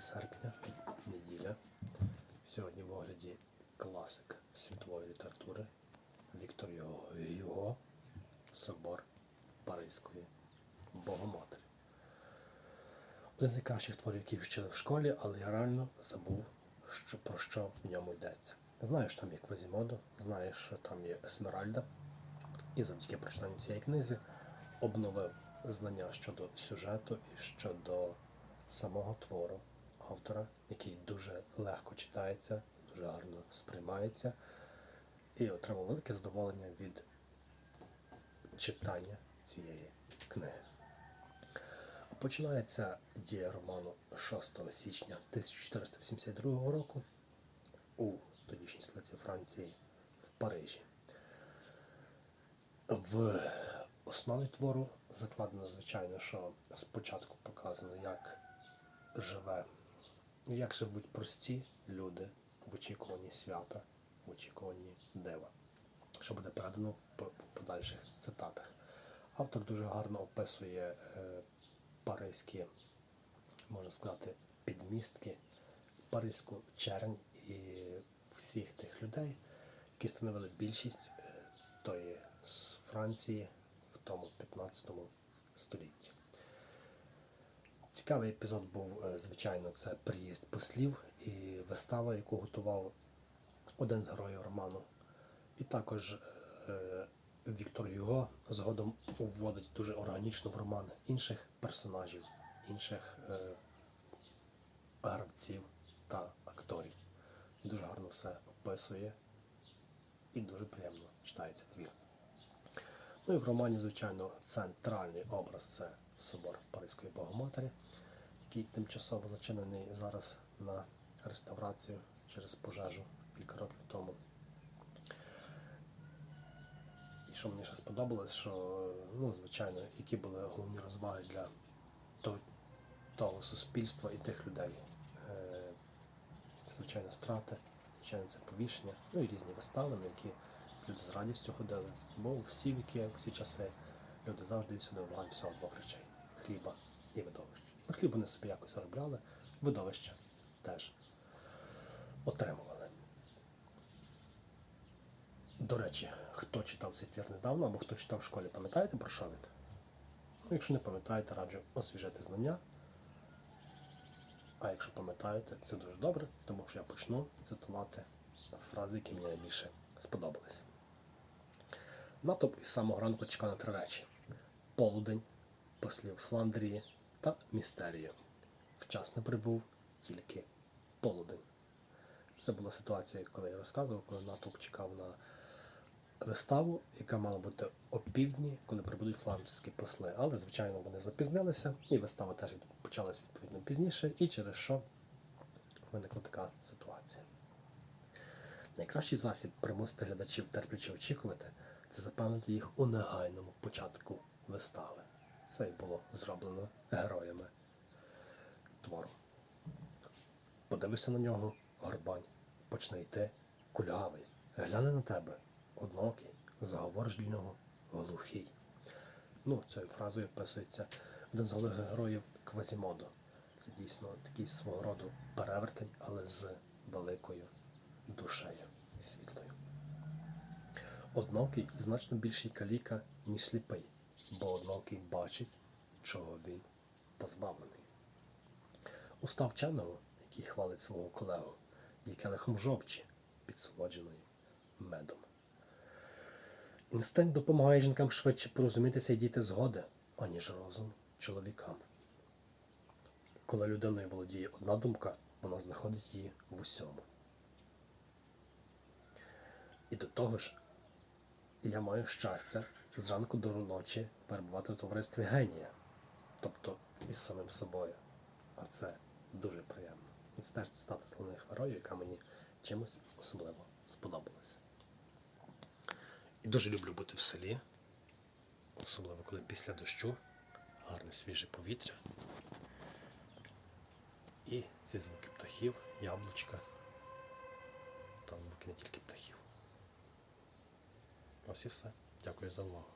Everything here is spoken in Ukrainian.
серпня, неділя. Сьогодні в огляді класик світової літератури Віктор Юго, Собор Паризької Богоматері. Один з найкращих творів, які вчили в школі, але я реально забув, що, про що в ньому йдеться. Знаєш, там є Квазімодо, знаєш, що там є Есмеральда. І завдяки прочитанню цієї книзи обновив знання щодо сюжету і щодо самого твору автора, який дуже легко читається, дуже гарно сприймається, і отримав велике задоволення від читання цієї книги. Починається дія роману 6 січня 1482 року у тодішній столиці Франції в Парижі. В основі твору закладено, звичайно, що спочатку показано, як живе, як живуть прості люди в очікуванні свята, в очікуванні дива, що буде передано в подальших цитатах. Автор дуже гарно описує е, паризькі, можна сказати, підмістки, паризьку чернь і всіх тих людей, які становили більшість е, тої Франції в тому 15 столітті. Цікавий епізод був, е, звичайно, це приїзд послів і вистава, яку готував один з героїв роману. І також е, Віктор Юго згодом вводить дуже органічно в роман інших персонажів, інших е, гравців та акторів. Дуже гарно все описує і дуже приємно читається твір. Ну і в романі, звичайно, центральний образ це собор Паризької Богоматері, який тимчасово зачинений зараз на реставрацію через пожежу кілька років тому. І що мені ще сподобалось, що, ну, звичайно, які були головні розваги для того, того суспільства і тих людей. Це, звичайно, страти, звичайно, це повішення, ну і різні вистави, на які люди з радістю ходили. Бо всі віки, всі часи люди завжди і всюди вимагають всього двох речей хліба і видовища. На хліб вони собі якось заробляли, видовища теж отримували. До речі, хто читав цей твір недавно або хто читав в школі, пам'ятаєте про що він? Ну, якщо не пам'ятаєте, раджу освіжити знання. А якщо пам'ятаєте, це дуже добре, тому що я почну цитувати фрази, які мені найбільше сподобались. Натовп із самого ранку чекав на три речі: полудень, послів Фландрії та містерію. Вчасно прибув тільки полудень. Це була ситуація, коли я розказував, коли натовп чекав на виставу, яка мала бути опівдні, коли прибудуть фландрські посли. Але, звичайно, вони запізнилися, і вистава теж почалась відповідно пізніше, і через що виникла така ситуація. Найкращий засіб примусити глядачів терпляче очікувати це запевнити їх у негайному початку вистави. Це і було зроблено героями твору. Подивишся на нього, горбань, почне йти кульгавий, гляне на тебе, однокий, заговориш для нього глухий. Ну, цією фразою описується один з головних героїв Квазімодо. Це дійсно такий свого роду перевертень, але з великою душею і світлою. Однокий значно більший каліка, ніж сліпий, бо однокий бачить, чого він позбавлений. Уста вченого, який хвалить свого колегу, є келихом жовчі, підсолодженої медом. Інстинкт допомагає жінкам швидше порозумітися і дійти згоди, аніж розум чоловікам. Коли людиною володіє одна думка, вона знаходить її в усьому. І до того ж, я маю щастя зранку до ночі перебувати в товаристві генія, тобто із самим собою. А це дуже приємно. І це теж стати головних героїв, яка мені чимось особливо сподобалася. І дуже люблю бути в селі, особливо коли після дощу, гарне свіже повітря. І ці звуки птахів, яблучка. Там звуки не тільки птахів. Ось і все. tako je za Allah.